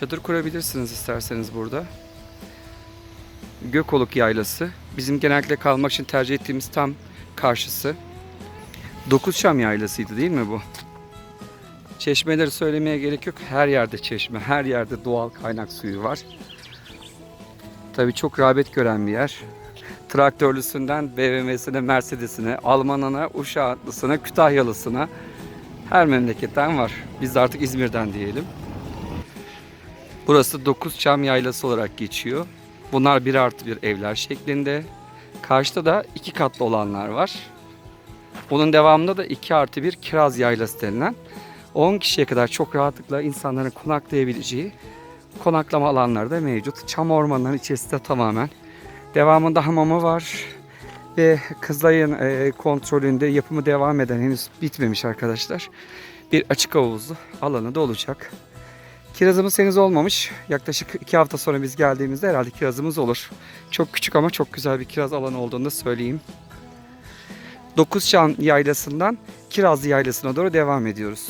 Çadır kurabilirsiniz isterseniz burada. Gökoluk Yaylası. Bizim genellikle kalmak için tercih ettiğimiz tam karşısı. Dokuzçam Yaylası'ydı değil mi bu? Çeşmeleri söylemeye gerek yok. Her yerde çeşme, her yerde doğal kaynak suyu var. Tabii çok rağbet gören bir yer. Traktörlüsünden BMW'sine, Mercedes'ine, Almanına, Uşaklısına, Kütahyalısına her memleketten var. Biz de artık İzmir'den diyelim. Burası Dokuz Çam Yaylası olarak geçiyor. Bunlar bir artı bir evler şeklinde. Karşıda da iki katlı olanlar var. Bunun devamında da 2 artı 1 kiraz yaylası denilen 10 kişiye kadar çok rahatlıkla insanların konaklayabileceği konaklama alanları da mevcut. Çam ormanlarının içerisinde tamamen. Devamında hamamı var ve Kızılay'ın e, kontrolünde yapımı devam eden henüz bitmemiş arkadaşlar. Bir açık havuzlu alanı da olacak. Kirazımız henüz olmamış. Yaklaşık 2 hafta sonra biz geldiğimizde herhalde kirazımız olur. Çok küçük ama çok güzel bir kiraz alanı olduğunu da söyleyeyim. Dokuzçam Yaylası'ndan Kirazlı Yaylası'na doğru devam ediyoruz.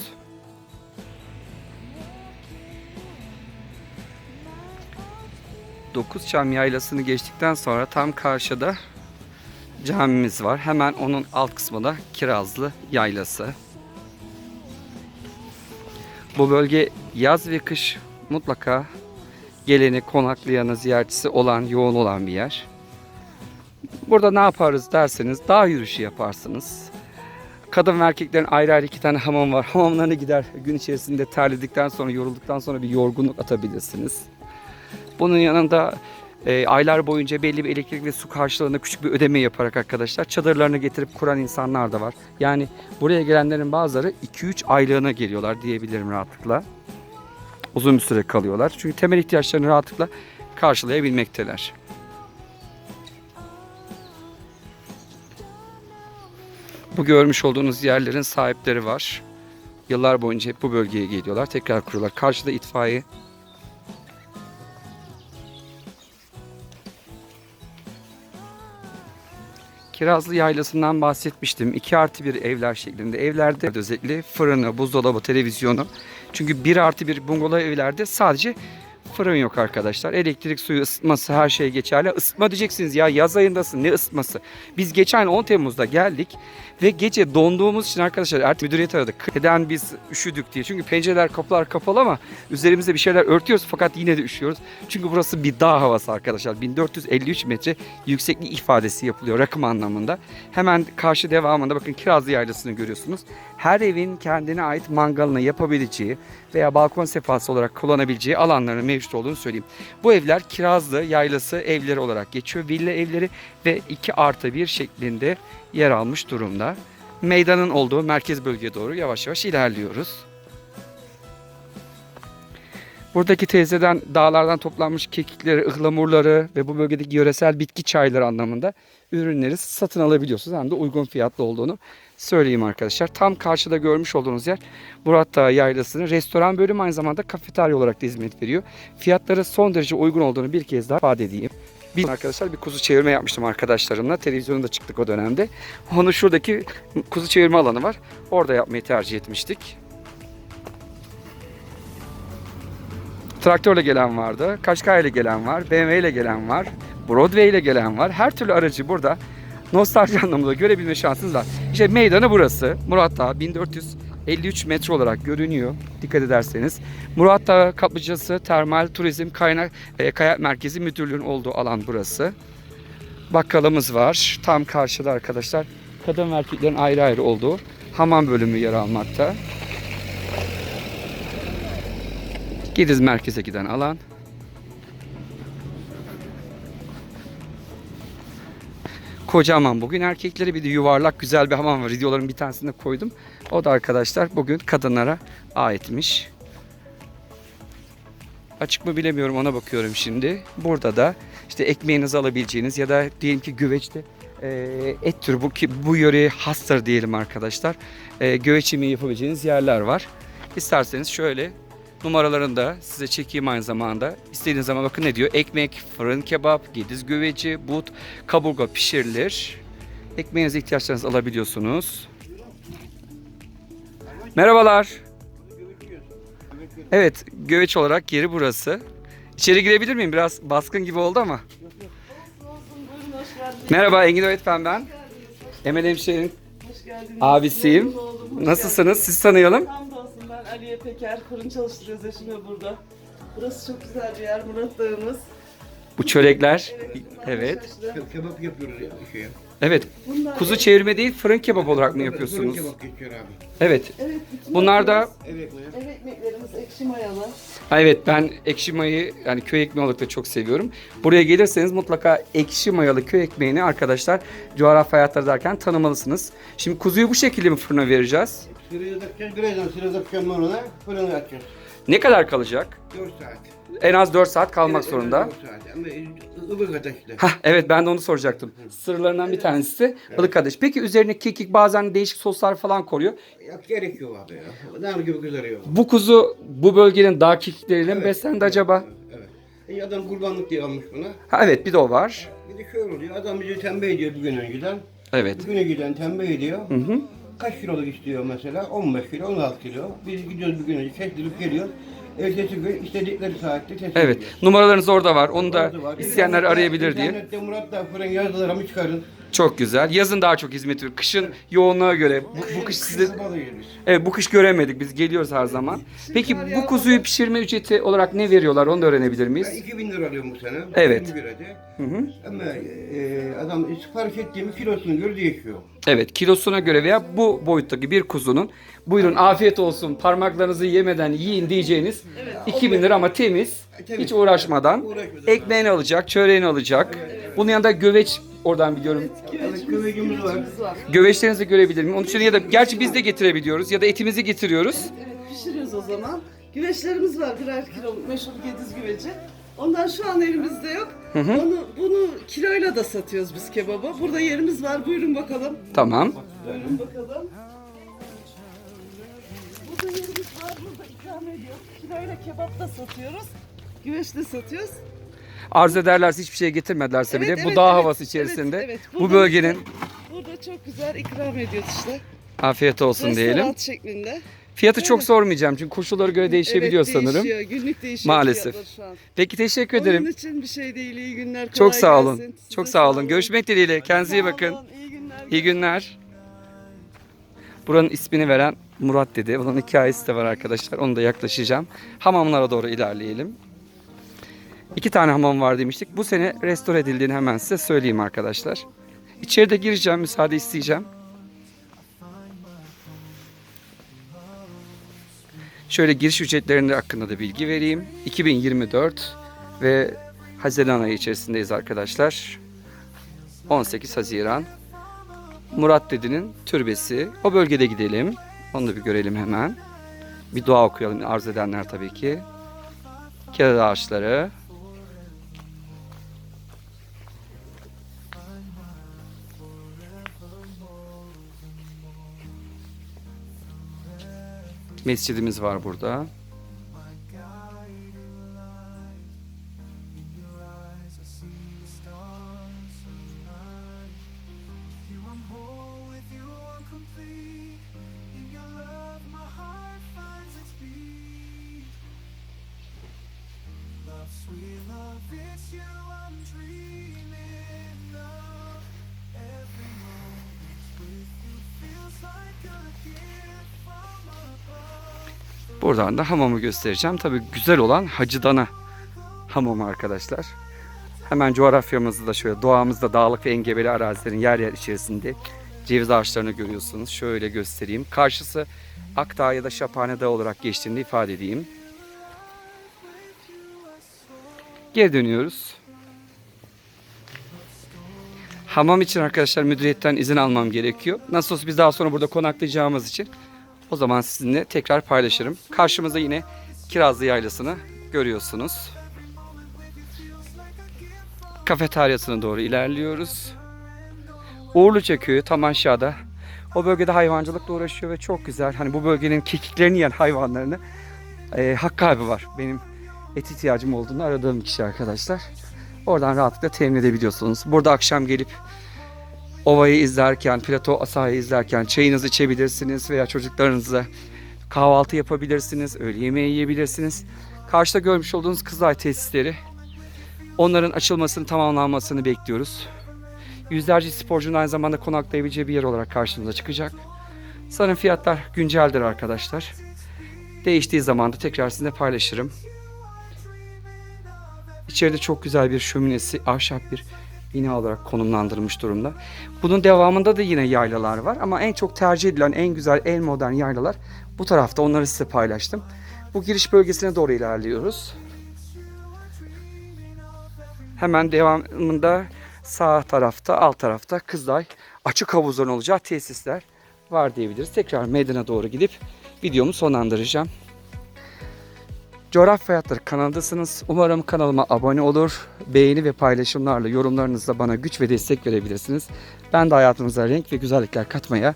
Dokuzçam Yaylası'nı geçtikten sonra tam karşıda camimiz var. Hemen onun alt kısmı da Kirazlı Yaylası. Bu bölge yaz ve kış mutlaka geleni, konaklayanı, ziyaretçisi olan, yoğun olan bir yer. Burada ne yaparız derseniz dağ yürüyüşü yaparsınız. Kadın ve erkeklerin ayrı ayrı iki tane hamam var. Hamamlarına gider gün içerisinde terledikten sonra, yorulduktan sonra bir yorgunluk atabilirsiniz. Bunun yanında e, aylar boyunca belli bir elektrik ve su karşılığında küçük bir ödeme yaparak arkadaşlar çadırlarını getirip kuran insanlar da var. Yani buraya gelenlerin bazıları 2-3 aylığına geliyorlar diyebilirim rahatlıkla. Uzun bir süre kalıyorlar. Çünkü temel ihtiyaçlarını rahatlıkla karşılayabilmekteler. Bu görmüş olduğunuz yerlerin sahipleri var. Yıllar boyunca hep bu bölgeye geliyorlar. Tekrar kuruyorlar. Karşıda itfaiye. Kirazlı Yaylası'ndan bahsetmiştim. 2 artı bir evler şeklinde. Evlerde özellikle fırını, buzdolabı, televizyonu. Çünkü 1 artı bir bungalov evlerde sadece fırın yok arkadaşlar. Elektrik, suyu, ısıtması her şey geçerli. Isıtma diyeceksiniz ya yaz ayındasın ne ısıtması. Biz geçen 10 Temmuz'da geldik ve gece donduğumuz için arkadaşlar artık müdüriyet aradık. Neden biz üşüdük diye. Çünkü pencereler kapılar kapalı ama üzerimizde bir şeyler örtüyoruz fakat yine de üşüyoruz. Çünkü burası bir dağ havası arkadaşlar. 1453 metre yükseklik ifadesi yapılıyor rakım anlamında. Hemen karşı devamında bakın Kirazlı Yaylası'nı görüyorsunuz. Her evin kendine ait mangalını yapabileceği veya balkon sefası olarak kullanabileceği alanların mevcut olduğunu söyleyeyim. Bu evler Kirazlı Yaylası evleri olarak geçiyor. Villa evleri ve 2 artı 1 şeklinde yer almış durumda. Meydanın olduğu merkez bölgeye doğru yavaş yavaş ilerliyoruz. Buradaki teyzeden dağlardan toplanmış kekikleri, ıhlamurları ve bu bölgedeki yöresel bitki çayları anlamında ürünleri satın alabiliyorsunuz. Hem de uygun fiyatlı olduğunu söyleyeyim arkadaşlar. Tam karşıda görmüş olduğunuz yer Murat Dağı Yaylası'nın restoran bölümü aynı zamanda kafeterya olarak da hizmet veriyor. Fiyatları son derece uygun olduğunu bir kez daha ifade edeyim. Bir arkadaşlar bir kuzu çevirme yapmıştım arkadaşlarımla. Televizyonda çıktık o dönemde. Onu şuradaki kuzu çevirme alanı var. Orada yapmayı tercih etmiştik. Traktörle gelen vardı, Kaşkay ile gelen var, BMW ile gelen var, Broadway ile gelen var. Her türlü aracı burada nostalji anlamında görebilme şansınız var. İşte meydanı burası. Murat Dağı 1453 metre olarak görünüyor. Dikkat ederseniz. Murat Dağı Kaplıcası Termal Turizm Kaynak e, Kayak Merkezi Müdürlüğü'nün olduğu alan burası. Bakkalımız var. Tam karşıda arkadaşlar. Kadın ve erkeklerin ayrı ayrı olduğu hamam bölümü yer almakta. Gidiz merkeze giden alan. Kocaman bugün erkekleri bir de yuvarlak güzel bir hamam var. Videoların bir tanesinde koydum. O da arkadaşlar bugün kadınlara aitmiş. Açık mı bilemiyorum ona bakıyorum şimdi. Burada da işte ekmeğinizi alabileceğiniz ya da diyelim ki güveçte et türü bu, ki bu yöreye hastır diyelim arkadaşlar. E, güveç yemeği yapabileceğiniz yerler var. İsterseniz şöyle numaralarını da size çekeyim aynı zamanda. İstediğiniz zaman bakın ne diyor. Ekmek, fırın kebap, gediz güveci, but, kaburga pişirilir. Ekmeğinize ihtiyaçlarınızı alabiliyorsunuz. Merhabalar. Evet, göveç olarak yeri burası. İçeri girebilir miyim? Biraz baskın gibi oldu ama. Merhaba Engin Öğretmen ben. Emel geldiniz. abisiyim. Nasılsınız? Siz tanıyalım. Aliye Peker. Fırın çalıştırıyoruz eşimle burada. Burası çok güzel bir yer. Murat Dağımız. Bu çörekler. Evet. Ke- Kebap yapıyoruz ya şeye. Evet. Bunlar Kuzu çevirme değil, fırın kebap olarak mı yapıyorsunuz? Fırın kebap geçiyor abi. Evet. Evet, Bunlar da Evet mi? ev ekmeklerimiz ekşi mayalı. Ha, Evet ben ekşi mayayı yani köy ekmeği olarak da çok seviyorum. Buraya gelirseniz mutlaka ekşi mayalı köy ekmeğini arkadaşlar coğrafya hayatları derken tanımalısınız. Şimdi kuzuyu bu şekilde mi fırına vereceğiz? Sıraya takacağız, birazdan sıraya takacağım ben ona. Fırını açacağız. Ne kadar kalacak? 4 saat. En az 4 saat kalmak Evet, zorunda. evet. Ama ateşte. Hah evet ben de onu soracaktım. Sırlarından bir tanesi de ılık ateş. Peki üzerine kekik bazen değişik soslar falan koruyor. Ya gerek yok abi ya. Nar gibi kızarıyor. Bu kuzu bu bölgenin dağ kekikleriyle mi beslendi acaba? Evet. E, adam kurbanlık diye almış buna. Ha evet bir de o var. Bir de şöyle oluyor. Adam bizi tembih ediyor bir gün önceden. Evet. Bir güne giden tembih ediyor. Hı hı. Kaç kiloluk istiyor mesela? 15 kilo, 16 kilo. Biz gidiyoruz bir gün önce kestirip geliyoruz. Ertesi gün istedikleri saatte teslim Evet. ediyoruz. Numaralarınız orada var. Onu da Orada var. isteyenler İnternette- arayabilir diye. İnternette Murat da fırın yazıları mı çıkarın? Çok güzel. Yazın daha çok hizmet veriyor. Kışın yoğunluğa göre. Bu, bu kış size yeriz. Evet bu kış göremedik. Biz geliyoruz her zaman. Peki bu kuzuyu pişirme ücreti olarak ne veriyorlar? Onu da öğrenebilir Ben miyiz? 2000 lira alıyorum bu sene. Evet. 20 lirada. Hı hı. Ama e, adam sipariş ettiğimi kilosuna göre değişiyor. Evet kilosuna göre veya bu boyuttaki bir kuzunun buyurun afiyet olsun parmaklarınızı yemeden yiyin diyeceğiniz 2000 lira ama temiz. Temiz. Hiç uğraşmadan. Uğraşmadan. Ekmeğini alacak, çöreğini alacak. Bunun yanında göveç oradan biliyorum. Evet, var. Var. Göveçlerinizi görebilir miyim? Onun için ya da gerçi biz de getirebiliyoruz ya da etimizi getiriyoruz. Evet, pişiriyoruz o zaman. Güveçlerimiz var birer kilo meşhur Gediz güveci. Ondan şu an elimizde yok. Onu, bunu kiloyla da satıyoruz biz kebabı. Burada yerimiz var. Buyurun bakalım. Tamam. Buyurun bakalım. Burada yerimiz var. Burada ikram ediyoruz. Kiloyla kebap da satıyoruz. Güveç de satıyoruz. Arz ederlerse hiçbir şey getirmedilerse Evet, bile bu evet, dağ evet, havası evet, içerisinde evet. bu Burada bölgenin Burada çok güzel ikram ediyoruz işte. afiyet olsun diyelim. Restoran şeklinde. Fiyatı çok sormayacağım çünkü koşullara göre değişebiliyor evet, sanırım. Değişiyor. Günlük değişiyor Maalesef. şu an. Peki teşekkür Onun ederim. için bir şey değil. İyi günler. Çok kolay sağ olun. gelsin. Size Çok sağ olun. olun. Görüşmek dileğiyle. Kendinize iyi bakın. olun, İyi günler. İyi günler. Buranın ismini veren Murat dedi. Bunun hikayesi de var arkadaşlar. Onu da yaklaşacağım. Hamamlara doğru ilerleyelim. İki tane hamam var demiştik. Bu sene restore edildiğini hemen size söyleyeyim arkadaşlar. İçeride gireceğim. Müsaade isteyeceğim. Şöyle giriş ücretlerinde hakkında da bilgi vereyim. 2024 ve Haziran ayı içerisindeyiz arkadaşlar. 18 Haziran. Murat Dedi'nin türbesi. O bölgede gidelim. Onu da bir görelim hemen. Bir dua okuyalım arz edenler tabii ki. Kiraz ağaçları. Mescidimiz var burada. Buradan da hamamı göstereceğim. Tabii güzel olan Hacıdana hamamı arkadaşlar. Hemen coğrafyamızda da şöyle doğamızda dağlık ve engebeli arazilerin yer yer içerisinde ceviz ağaçlarını görüyorsunuz. Şöyle göstereyim. Karşısı Akdağ ya da Şaphane Dağı olarak geçtiğini ifade edeyim. Geri dönüyoruz. Hamam için arkadaşlar müdüriyetten izin almam gerekiyor. Nasıl olsa biz daha sonra burada konaklayacağımız için o zaman sizinle tekrar paylaşırım. Karşımızda yine Kirazlı Yaylası'nı görüyorsunuz. Kafeteryasına doğru ilerliyoruz. Uğurluca köyü tam aşağıda. O bölgede hayvancılıkla uğraşıyor ve çok güzel. Hani bu bölgenin kekiklerini yiyen hayvanlarını e, Hakkı abi var. Benim et ihtiyacım olduğunu aradığım kişi arkadaşlar. Oradan rahatlıkla temin edebiliyorsunuz. Burada akşam gelip ovayı izlerken, plato asayı izlerken çayınızı içebilirsiniz veya çocuklarınızla Kahvaltı yapabilirsiniz, öğle yemeği yiyebilirsiniz. Karşıda görmüş olduğunuz Kızılay tesisleri. Onların açılmasını, tamamlanmasını bekliyoruz. Yüzlerce sporcunun aynı zamanda konaklayabileceği bir yer olarak karşımıza çıkacak. Sanırım fiyatlar günceldir arkadaşlar. Değiştiği zaman da tekrar sizinle paylaşırım. İçeride çok güzel bir şöminesi, ahşap bir bina olarak konumlandırılmış durumda. Bunun devamında da yine yaylalar var ama en çok tercih edilen, en güzel, en modern yaylalar bu tarafta. Onları size paylaştım. Bu giriş bölgesine doğru ilerliyoruz. Hemen devamında sağ tarafta, alt tarafta Kızılay açık havuzların olacağı tesisler var diyebiliriz. Tekrar meydana doğru gidip videomu sonlandıracağım. Coğrafya Hayatları kanalındasınız. Umarım kanalıma abone olur, beğeni ve paylaşımlarla yorumlarınızla bana güç ve destek verebilirsiniz. Ben de hayatınıza renk ve güzellikler katmaya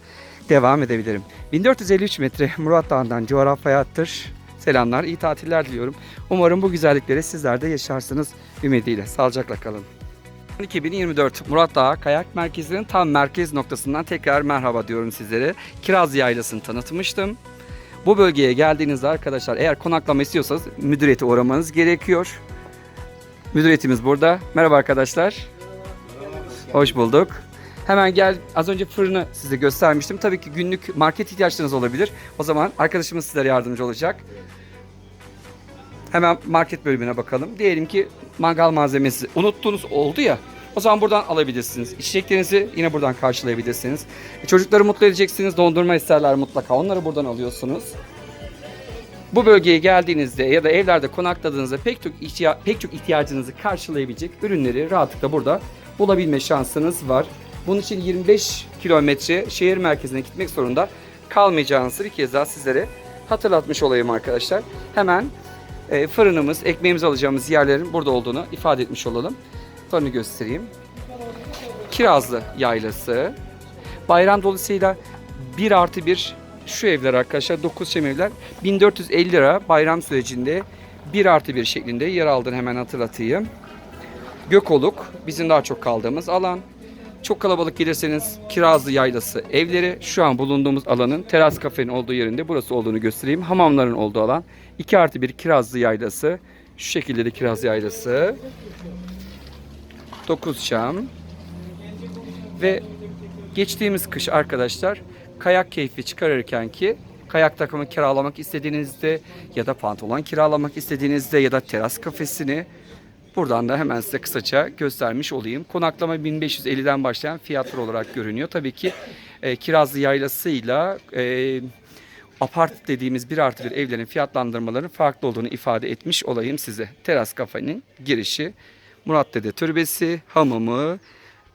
devam edebilirim. 1453 metre Murat Dağı'ndan Coğrafya Hayattır. Selamlar, iyi tatiller diliyorum. Umarım bu güzellikleri sizler de yaşarsınız ümidiyle. Sağlıcakla kalın. 2024 Murat Dağı Kayak Merkezi'nin tam merkez noktasından tekrar merhaba diyorum sizlere. Kiraz Yaylası'nı tanıtmıştım. Bu bölgeye geldiğinizde arkadaşlar eğer konaklama istiyorsanız müdüriyete uğramanız gerekiyor. Müdüriyetimiz burada. Merhaba arkadaşlar. Hoş bulduk. Hemen gel az önce fırını size göstermiştim. Tabii ki günlük market ihtiyaçlarınız olabilir. O zaman arkadaşımız sizlere yardımcı olacak. Hemen market bölümüne bakalım. Diyelim ki mangal malzemesi unuttuğunuz oldu ya. O zaman buradan alabilirsiniz. İçeceklerinizi yine buradan karşılayabilirsiniz. E, çocukları mutlu edeceksiniz. Dondurma isterler mutlaka. Onları buradan alıyorsunuz. Bu bölgeye geldiğinizde ya da evlerde konakladığınızda pek çok, ihtiya- pek çok ihtiyacınızı karşılayabilecek ürünleri rahatlıkla burada bulabilme şansınız var. Bunun için 25 kilometre şehir merkezine gitmek zorunda kalmayacağınızı bir kez daha sizlere hatırlatmış olayım arkadaşlar. Hemen e, fırınımız, ekmeğimizi alacağımız yerlerin burada olduğunu ifade etmiş olalım. Fırını göstereyim. Kirazlı yaylası. Bayram dolayısıyla 1 artı 1 şu evler arkadaşlar 9 şem evler 1450 lira bayram sürecinde 1 artı 1 şeklinde yer aldığını hemen hatırlatayım. Gökoluk bizim daha çok kaldığımız alan. Çok kalabalık gelirseniz Kirazlı Yaylası evleri şu an bulunduğumuz alanın teras kafenin olduğu yerinde burası olduğunu göstereyim. Hamamların olduğu alan. 2 artı 1 Kirazlı Yaylası. Şu şekilde de Kiraz Yaylası. 9 şam. Ve geçtiğimiz kış arkadaşlar kayak keyfi çıkarırken ki kayak takımı kiralamak istediğinizde ya da pantolon kiralamak istediğinizde ya da teras kafesini buradan da hemen size kısaca göstermiş olayım. Konaklama 1550'den başlayan fiyatlar olarak görünüyor. Tabii ki e, Kirazlı Yaylası'yla e, apart dediğimiz bir artı bir evlerin fiyatlandırmalarının farklı olduğunu ifade etmiş olayım size. Teras kafenin girişi, Murat Dede Türbesi, hamamı,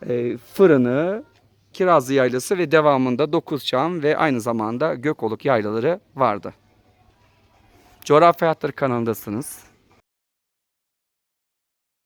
e, fırını, Kirazlı Yaylası ve devamında Dokuzçam ve aynı zamanda Gökoluk yaylaları vardı. Coğrafya Hayatları kanalındasınız.